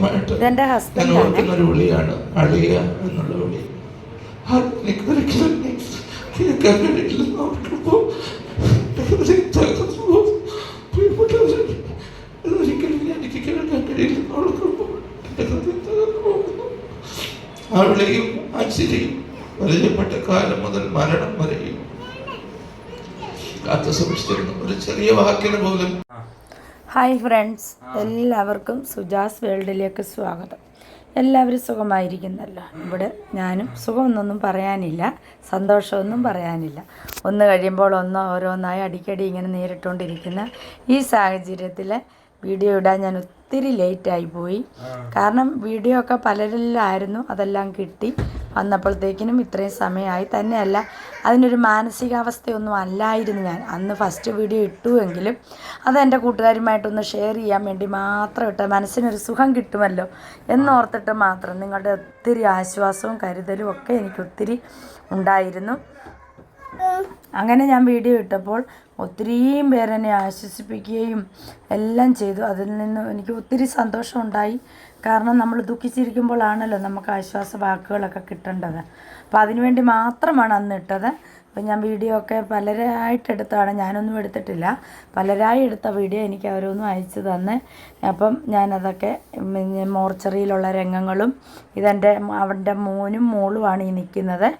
ആദ്യമായിട്ട് ഇതെന്റെ ഞാൻ ഓർക്കുന്ന ഒരു വിളിയാണ് അളിയ എന്നുള്ള വിളി. ആ വിളിയും ആ ചിരിയും പരിചയപ്പെട്ട കാലം മുതൽ മരണം വരെയും കാത്തു സൂക്ഷിച്ചിരുന്നു. ഒരു ചെറിയ വാക്കിന് പോലും ഹായ് ഫ്രണ്ട്സ് എല്ലാവർക്കും സുജാസ് വേൾഡിലേക്ക് സ്വാഗതം. എല്ലാവരും സുഖമായിരിക്കുന്നല്ലോ? ഇവിടെ ഞാനും സുഖമെന്നൊന്നും പറയാനില്ല സന്തോഷമൊന്നും പറയാനില്ല. ഒന്ന് കഴിയുമ്പോൾ ഒന്ന് ഓരോന്നായി അടിക്കടി ഇങ്ങനെ നേരിട്ടുകൊണ്ടിരിക്കുന്ന ഈ സാഹചര്യത്തിൽ വീഡിയോ ഇടാൻ ഞാൻ ഒത്തിരി ലേറ്റായി പോയി. കാരണം വീഡിയോ ഒക്കെ പലരിലായിരുന്നു അതെല്ലാം കിട്ടി. വന്നപ്പോഴത്തേക്കിനും ഇത്രയും സമയമായി. തന്നെയല്ല അതിനൊരു മാനസികാവസ്ഥയൊന്നും അല്ലായിരുന്നു ഞാൻ. അന്ന് ഫസ്റ്റ് വീഡിയോ ഇട്ടുവെങ്കിലും അത് എന്റെ കൂട്ടുകാരുമായിട്ടൊന്ന് ഷെയർ ചെയ്യാൻ വേണ്ടി മാത്രം ഇട്ട മനസ്സിനൊരു സുഖം കിട്ടുമല്ലോ എന്നോർത്തിട്ട് മാത്രം നിങ്ങളുടെ ഒത്തിരി ആശ്വാസവും കരുതലും ഒക്കെ എനിക്ക് ഒത്തിരി ഉണ്ടായിരുന്നു. അങ്ങനെ ഞാൻ വീഡിയോ ഇട്ടപ്പോൾ ഒത്തിരിയും പേരെന്നെ ആശ്വസിപ്പിക്കുകയും എല്ലാം ചെയ്തു. അതിൽ നിന്ന് എനിക്ക് ഒത്തിരി സന്തോഷമുണ്ടായി. കാരണം നമ്മൾ ദുഃഖിച്ചിരിക്കുമ്പോഴാണല്ലോ നമുക്ക് ആശ്വാസ വാക്കുകളൊക്കെ കിട്ടേണ്ടത്. അപ്പോൾ അതിനുവേണ്ടി മാത്രമാണ് അന്ന് ഇട്ടത്. അപ്പോൾ ഞാൻ വീഡിയോ ഒക്കെ പലരായിട്ട് എടുത്താണ് ഞാനൊന്നും എടുത്തിട്ടില്ല. പലരായി എടുത്ത വീഡിയോ എനിക്ക് അവരൊന്നും അയച്ചു തന്ന്. അപ്പം ഞാനതൊക്കെ മോർച്ചറിയിലുള്ള രംഗങ്ങളും ഇതെന്റെ അവന്റെ മോനും മോളുമാണ് ഈ നിൽക്കുന്നത്.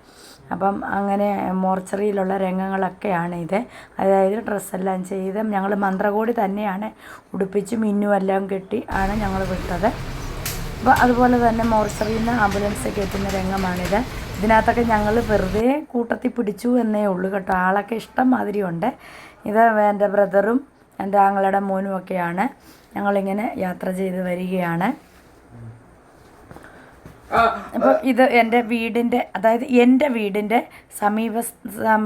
അപ്പം അങ്ങനെ മോർച്ചറിയിലുള്ള രംഗങ്ങളൊക്കെയാണ് ഇത് അതായത് ഡ്രസ്സെല്ലാം ചെയ്ത് ഞങ്ങൾ മന്ത്രകോടി തന്നെയാണ് ഉടുപ്പിച്ച് മിന്നുമെല്ലാം കെട്ടി ആണ് ഞങ്ങൾ വിട്ടത്. അപ്പോൾ അതുപോലെ തന്നെ മോർച്ചറിയിൽ നിന്ന് ആംബുലൻസ് കയറ്റുന്ന രംഗമാണിത്. ഇതിനകത്തൊക്കെ ഞങ്ങൾ വെറുതെ കൂട്ടത്തിൽ പിടിച്ചു എന്നേ ഉള്ളൂ കേട്ടോ. ആളൊക്കെ ഇഷ്ടം മാതിരി ഉണ്ട് ഇത് എന്റെ ബ്രദറും എന്റെ ആങ്ങളുടെ മോനും ഒക്കെയാണ്. ഞങ്ങളിങ്ങനെ യാത്ര ചെയ്ത് വരികയാണ്. അപ്പോൾ ഇത് എന്റെ വീടിന്റെ അതായത് എന്റെ വീടിന്റെ സമീപ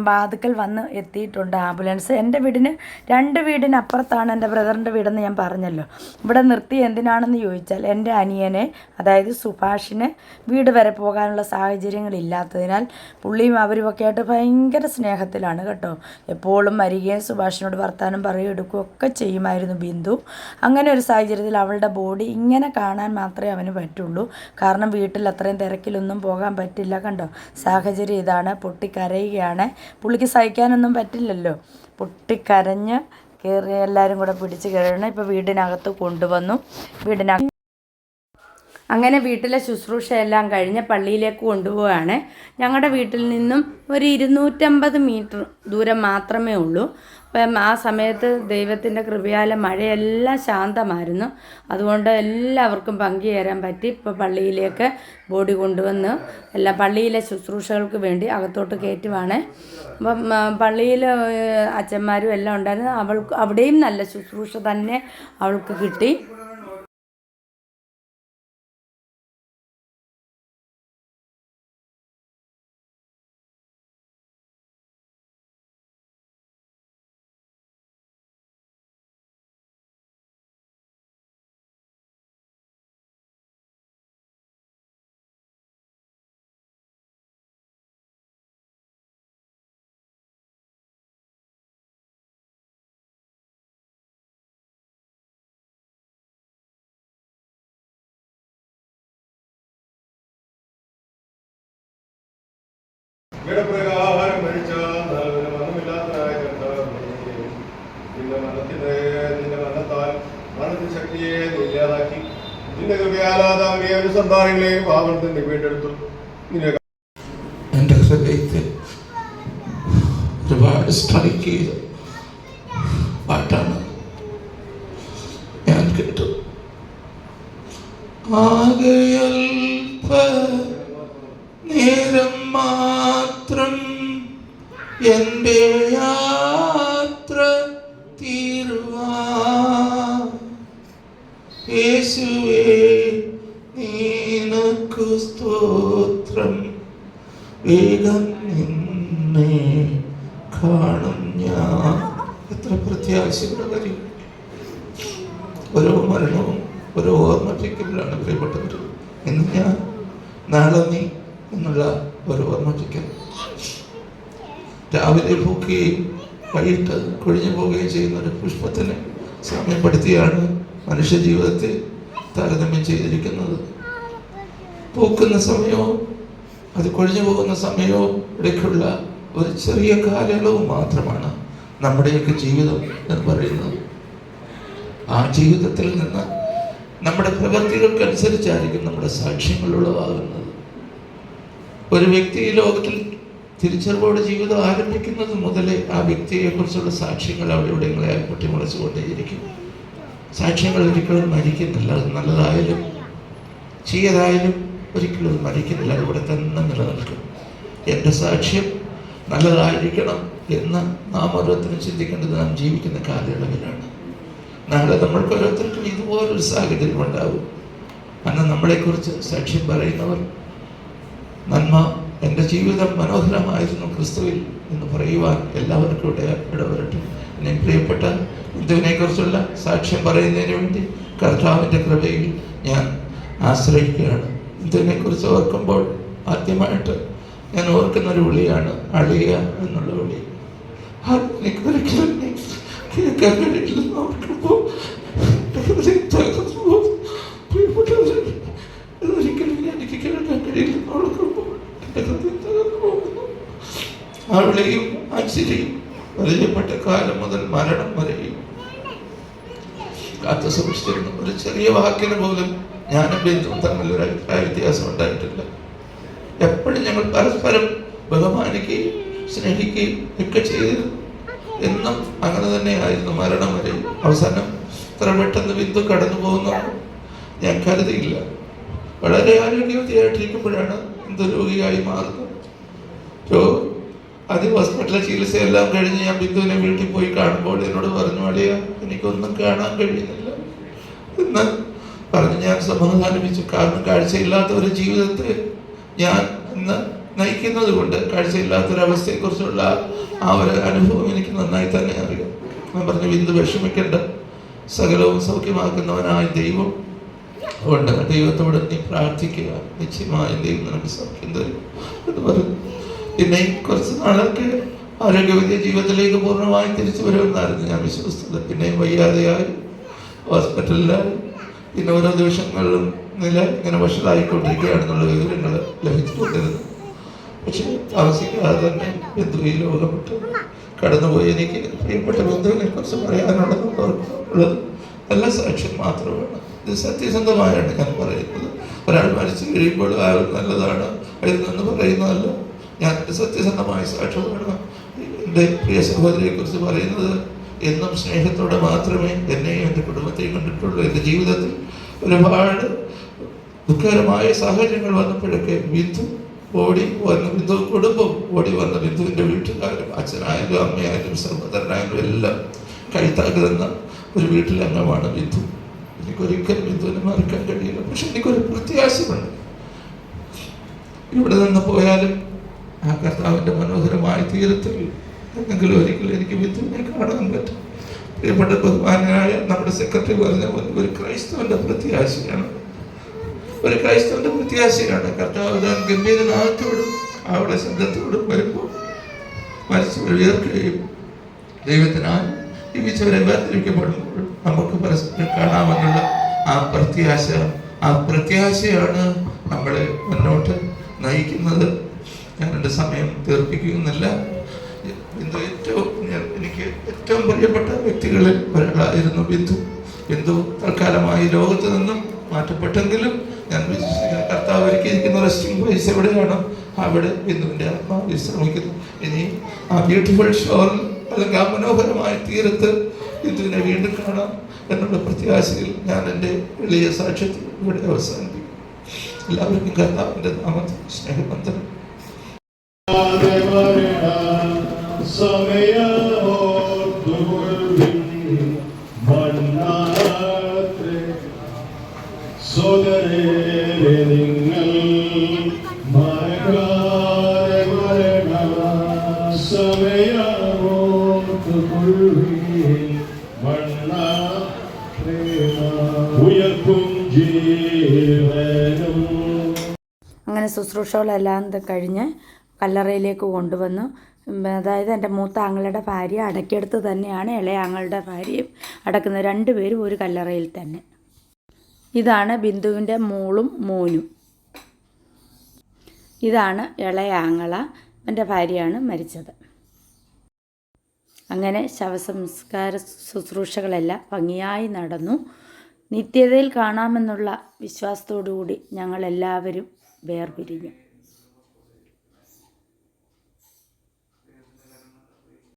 വാതുക്കൽ വന്ന് എത്തിയിട്ടുണ്ട് ആംബുലൻസ്. എന്റെ വീടിന് രണ്ട് വീടിന് അപ്പുറത്താണ് എന്റെ ബ്രദറിന്റെ വീടെന്ന് ഞാൻ പറഞ്ഞല്ലോ. ഇവിടെ നിർത്തി എന്തിനാണെന്ന് ചോദിച്ചാൽ എന്റെ അനിയനെ അതായത് സുഭാഷിന് വീട് വരെ പോകാനുള്ള സാഹചര്യങ്ങളില്ലാത്തതിനാൽ പുള്ളിയും അവരും ഒക്കെ ആയിട്ട് ഭയങ്കര സ്നേഹത്തിലാണ് കേട്ടോ. എപ്പോഴും വരികയും സുഭാഷിനോട് വർത്താനം പറയുകയും എടുക്കുകയും ഒക്കെ ചെയ്യുമായിരുന്നു ബിന്ദു. അങ്ങനെ ഒരു സാഹചര്യത്തിൽ അവളുടെ ബോഡി ഇങ്ങനെ കാണാൻ മാത്രമേ അവന് പറ്റുള്ളൂ. കാരണം വീട്ടിൽ അത്രയും തിരക്കിലൊന്നും പോകാൻ പറ്റില്ല കണ്ടോ? സാഹചര്യം ഇതാണ്. പൊട്ടിക്കരയുകയാണ്. പുള്ളിക്ക് സഹിക്കാനൊന്നും പറ്റില്ലല്ലോ. പൊട്ടിക്കരഞ്ഞ് കയറി എല്ലാവരും കൂടെ പിടിച്ച് കയറണം ഇപ്പോൾ വീടിനകത്ത് കൊണ്ടുവന്നു. വീടിനകത്ത് അങ്ങനെ വീട്ടിലെ ശുശ്രൂഷയെല്ലാം കഴിഞ്ഞ് പള്ളിയിലേക്ക് കൊണ്ടുപോവുകയാണ്. ഞങ്ങളുടെ വീട്ടിൽ നിന്നും ഒരു ഇരുന്നൂറ്റമ്പത് മീറ്റർ ദൂരം മാത്രമേ ഉള്ളൂ. അപ്പം ആ സമയത്ത് ദൈവത്തിന്റെ കൃപയാലെ മഴയെല്ലാം ശാന്തമായിരുന്നു. അതുകൊണ്ട് എല്ലാവർക്കും പങ്കുചേരാൻ പറ്റി. ഇപ്പോൾ പള്ളിയിലേക്ക് ബോഡി കൊണ്ടുവന്ന് എല്ലാ പള്ളിയിലെ ശുശ്രൂഷകൾക്ക് വേണ്ടി അകത്തോട്ട് കയറ്റുവാണ്. അപ്പം പള്ളിയിൽ അച്ഛന്മാരും എല്ലാം ഉണ്ടായിരുന്നു. അവൾക്ക് അവിടെയും നല്ല ശുശ്രൂഷ തന്നെ അവൾക്ക് കിട്ടി. വേദപ്രകാരം മരിച്ച കർത്താവേ, നിന്റെ മരണത്തിന്റെ നിന്റെ മരണത്താൽ മരണത്തിന്റെ ശക്തിയെ ഇല്ലാതാക്കി. നിന്റെ കൃപയാലാതാവിനെ അനുസന്ധാനങ്ങളെയും പാവനത്തിന്റെ വീണ്ടെടുത്തു നിന്നെ എന്റെ ഹൃദയത്തിൽ ഒരുപാട് സ്ട്രൈക്ക് ചെയ്ത പാട്ടാണ് ഞാൻ കേട്ടത് ആകെ നേരം എന്റെ യാത്ര തീരുവാ യേശുവേ നീനക്കു സ്തോത്രം. വേഗം നിന്നെ കാണും ഞാൻ. എത്ര പ്രത്യാശയുടെ കാര്യം. ഓരോ മരണവും ഓരോ ഓർമ്മിപ്പിക്കലാണ് പ്രിയപ്പെട്ടവർ. എന്ന് ഞാൻ നാളെ നീ എന്നുള്ള ഒരു ഓർമ്മിപ്പിക്കൽ രാവിലെ പൂക്കുകയും വൈകിട്ട് കൊഴിഞ്ഞു പോവുകയും ചെയ്യുന്ന ഒരു പുഷ്പത്തിന് സാമ്യപ്പെടുത്തിയാണ് മനുഷ്യ ജീവിതത്തെ താരതമ്യം ചെയ്തിരിക്കുന്നത്. പൂക്കുന്ന സമയവും അത് കൊഴിഞ്ഞു പോകുന്ന സമയവും ഇടയ്ക്കുള്ള ഒരു ചെറിയ കാലയളവ് മാത്രമാണ് നമ്മുടെയൊക്കെ ജീവിതം എന്ന് പറയുന്നത്. ആ ജീവിതത്തിൽ നിന്ന് നമ്മുടെ പ്രവൃത്തികൾക്കനുസരിച്ചായിരിക്കും നമ്മുടെ സാക്ഷ്യങ്ങൾ ഉളവാകുന്നത്. ഒരു വ്യക്തി ലോകത്തിൽ തിരിച്ചറിവോടെ ജീവിതം ആരംഭിക്കുന്നത് മുതലേ ആ വ്യക്തിയെക്കുറിച്ചുള്ള സാക്ഷ്യങ്ങൾ അവിടെ ഇവിടെങ്ങളെ പൊട്ടിമുളച്ചുകൊണ്ടേയിരിക്കും സാക്ഷ്യങ്ങൾ ഒരിക്കലും മരിക്കുന്നില്ല അത് നല്ലതായാലും ചീയതായാലും ഒരിക്കലും അത് മരിക്കുന്നില്ല അത് ഇവിടെ തന്നെ നിലനിൽക്കും. എന്റെ സാക്ഷ്യം നല്ലതായിരിക്കണം എന്ന് നാം ഓരോരുത്തരും ചിന്തിക്കേണ്ടത് നാം ജീവിക്കുന്ന കാലയളവിലാണ്. നാളെ നമ്മൾക്ക് ഓരോരുത്തർക്കും ഇതുപോലൊരു സാഹചര്യം ഉണ്ടാവും. അന്ന് നമ്മളെക്കുറിച്ച് സാക്ഷ്യം പറയുന്നവർ നന്മ ജീവിതം മനോഹരമായിരുന്നു ക്രിസ്തുവിൽ എന്ന് പറയുവാൻ എല്ലാവർക്കും ഇവിടെ ഇടവരട്ടെ. എന്നെ പ്രിയപ്പെട്ട ഇതിനെക്കുറിച്ചുള്ള സാക്ഷ്യം പറയുന്നതിന് വേണ്ടി കർത്താവിന്റെ കൃപയിൽ ഞാൻ ആശ്രയിക്കുകയാണ്. ഇതിനെക്കുറിച്ച് ഓർക്കുമ്പോൾ ആദ്യമായിട്ട് ഞാൻ ഓർക്കുന്ന ഒരു വിളിയാണ് അളിയ എന്നുള്ള വിളി. അത് എനിക്ക് ഒരിക്കലും കേൾക്കാൻ കഴിയില്ലെന്ന് ഓർക്കുമ്പോൾ ഹൃദയം തകർന്നു പോകും. പ്രിയപ്പെട്ടവരെ, ഇതൊരിക്കലും എനിക്ക് കേൾക്കാൻ കഴിയില്ലെന്ന് ഓർക്കുമ്പോൾ എന്റെ ഹൃദയം തകർന്നു പോകുന്നു ആ അച്ഛനെയും പരിചയപ്പെട്ട കാലം മുതൽ മരണം വരെയും കാത്തു സൂക്ഷിച്ചിരുന്നു. ഒരു ചെറിയ വാക്കിന് പോലും ഞാനും ബിന്ദുവും തമ്മിൽ ഒരു അഭിപ്രായ വ്യത്യാസം ഉണ്ടായിട്ടില്ല. എപ്പോഴും ഞങ്ങൾ പരസ്പരം ബഹുമാനിക്കുകയും സ്നേഹിക്കുകയും ഒക്കെ ചെയ്തിരുന്നു. എന്നും അങ്ങനെ തന്നെയായിരുന്നു മരണം വരെ. അവസാനം ഇത്ര പെട്ടെന്ന് ബിന്ദു കടന്നു പോകുന്നു ഞാൻ കരുതിയില്ല. വളരെ ആരോഗ്യവതിയായിട്ടിരിക്കുമ്പോഴാണ് ബിന്ദു രോഗിയായി മാറുന്നത്. രോ- ആദ്യം ഹോസ്പിറ്റലിലെ ചികിത്സയെല്ലാം കഴിഞ്ഞ് ഞാൻ ബിന്ദുവിനെ വീട്ടിൽ പോയി കാണുമ്പോൾ എന്നോട് പറഞ്ഞു അടിയ എനിക്കൊന്നും കാണാൻ കഴിയുന്നില്ല. എന്ന് പറഞ്ഞ് ഞാൻ സമാധാനിപ്പിച്ചു. കാരണം കാഴ്ചയില്ലാത്ത ഒരു ജീവിതത്തെ ഞാൻ ഇന്ന് നയിക്കുന്നത് കൊണ്ട് കാഴ്ചയില്ലാത്തൊരവസ്ഥയെക്കുറിച്ചുള്ള ആ ഒരു അനുഭവം എനിക്ക് നന്നായി തന്നെ അറിയാം. ഞാൻ പറഞ്ഞു ബിന്ദു വിഷമിക്കേണ്ട. സകലവും സൗഖ്യമാക്കുന്നവനായ ദൈവം ഉണ്ട് ദൈവത്തോട് നീ പ്രാർത്ഥിക്കുക. നിശ്ചയമായും ദൈവം നിനക്ക് സൗഖ്യം തരും. എന്ന് പറഞ്ഞു. പിന്നെ കുറച്ച് നാളൊക്കെ ആരോഗ്യവതി ജീവിതത്തിലേക്ക് പൂർണമായി തിരിച്ചു വരുമെന്നായിരുന്നു ഞാൻ വിശ്വസിച്ചത്. പിന്നെയും വയ്യാതെയായി ഹോസ്പിറ്റലിലായി പിന്നെ ഓരോ ദിവസങ്ങളിലും നില ഇങ്ങനെ വഷളായിക്കൊണ്ടിരിക്കുകയാണെന്നുള്ള വിവരങ്ങൾ ലഭിച്ചുകൊണ്ടിരുന്നു. പക്ഷെ താമസിക്കാതെ തന്നെ ബന്ധു ഈ ലോകം വിട്ട് കടന്നുപോയി. എനിക്ക് പ്രിയപ്പെട്ട ബന്ധുവിനെ കുറിച്ച് പറയാനുള്ളത് നല്ല സാക്ഷ്യം മാത്രമാണ്. ഇത് സത്യസന്ധമായാണ് ഞാൻ പറയുന്നത്. ഒരാൾ മരിച്ചു കഴിയുമ്പോൾ അയാൾ നല്ലതാണ്. എന്ന് പറയുന്നതല്ല. ഞാൻ സത്യസന്ധമായി സത്യസന്ധമായ സാക്ഷ്യമാണ് എന്റെ പ്രിയ സഹോദരിയെ കുറിച്ച് പറയുന്നത് എന്നും സ്നേഹത്തോടെ മാത്രമേ എന്നെയും എന്റെ കുടുംബത്തെയും കണ്ടിട്ടുള്ളൂ. എന്റെ ജീവിതത്തിൽ ഒരുപാട് ദുഃഖകരമായ സാഹചര്യങ്ങൾ വന്നപ്പോഴൊക്കെ ബിന്ദു ഓടി വന്ന ബിന്ദു കുടുംബം ഓടി വന്ന ബിന്ദുവിന്റെ വീട്ടുകാരും അച്ഛനായാലും അമ്മയായാലും സഹോദരനായാലും എല്ലാം കൈത്താക്ക് തന്ന ഒരു വീട്ടിലെ അംഗമാണ് ബിന്ദു എനിക്കൊരിക്കലും ബിന്ദുവിനെ മറക്കാൻ കഴിയില്ല. പക്ഷെ എനിക്കൊരു പ്രത്യാശയുണ്ട്. ഇവിടെ നിന്ന് പോയാലും ആ കർത്താവിന്റെ മനോഹരമായ തീരത്തിൽ എന്തെങ്കിലും ഒരിക്കലും എനിക്ക് ബിന്ദുവിനെ കാണാൻ പറ്റും. പ്രിയപ്പെട്ട ബഹുമാനായ നമ്മുടെ സെക്രട്ടറി പറഞ്ഞ പോലെ ഒരു ക്രൈസ്തവന്റെ പ്രത്യാശയാണ്. ഒരു ക്രൈസ്തവന്റെ പ്രത്യാശയാണ്. കർത്താവ് താൻ ഗംഭീരനാഥത്തോടും അവിടെ ശബ്ദത്തോടും വരുമ്പോൾ മരിച്ചു ഉയർക്കുകയും ദൈവത്തിനാൽ ജീവിച്ചവരെ വേർതിരിക്കപ്പെടുമ്പോൾ നമുക്ക് പരസ്പരം കാണാമെന്നുള്ള ആ പ്രത്യാശ ആ പ്രത്യാശയാണ് നമ്മളെ മുന്നോട്ട് നയിക്കുന്നത്. എന്റെ സമയം തീർപ്പിക്കുന്നില്ല ബിന്ദു ഏറ്റവും എനിക്ക് ഏറ്റവും പ്രിയപ്പെട്ട വ്യക്തികളിൽ ഒരാളായിരുന്നു ബിന്ദു. ബിന്ദു തൽക്കാലമായി ലോകത്ത് നിന്നും മാറ്റപ്പെട്ടെങ്കിലും ഞാൻ വിശ്വസിക്കുന്ന കർത്താവ് ഒരുക്കിയിരിക്കുന്ന റെസ്റ്റിംഗ് പ്ലേസ് എവിടെയാണ് അവിടെ ബിന്ദുവിന്റെ ആത്മാ വിശ്രമിക്കുന്നു. ഇനി ആ ബ്യൂട്ടിഫുൾ ഷോറിൽ അല്ലെങ്കിൽ ആ മനോഹരമായ തീരത്ത് ബിന്ദുവിനെ വീണ്ടും കാണാം എന്നുള്ള പ്രത്യാശയിൽ ഞാൻ എന്റെ എളിയ സാക്ഷ്യത്തിൽ ഇവിടെ അവസാനിപ്പിക്കും എല്ലാവർക്കും കർത്താവിന്റെ നാമത്തിൽ സ്നേഹബന്ധനം അങ്ങനെ ശുശ്രൂഷകളെല്ലാം കഴിഞ്ഞ് കല്ലറയിലേക്ക് കൊണ്ടുവന്നു. അതായത് എന്റെ മൂത്ത ആങ്ങളുടെ ഭാര്യ അടക്കിയെടുത്ത് തന്നെയാണ് ഇളയ ആങ്ങളുടെ ഭാര്യയും അടക്കുന്നത് രണ്ടുപേരും ഒരു കല്ലറയിൽ തന്നെ. ഇതാണ് ബിന്ദുവിന്റെ മോളും മോനും. ഇതാണ് ഇളയ ആങ്ങള എന്റെ ഭാര്യയാണ് മരിച്ചത്. അങ്ങനെ ശവസംസ്കാര ശുശ്രൂഷകളെല്ലാം ഭംഗിയായി നടന്നു. നിത്യതയിൽ കാണാമെന്നുള്ള വിശ്വാസത്തോടുകൂടി ഞങ്ങളെല്ലാവരും വേർപിരിഞ്ഞു.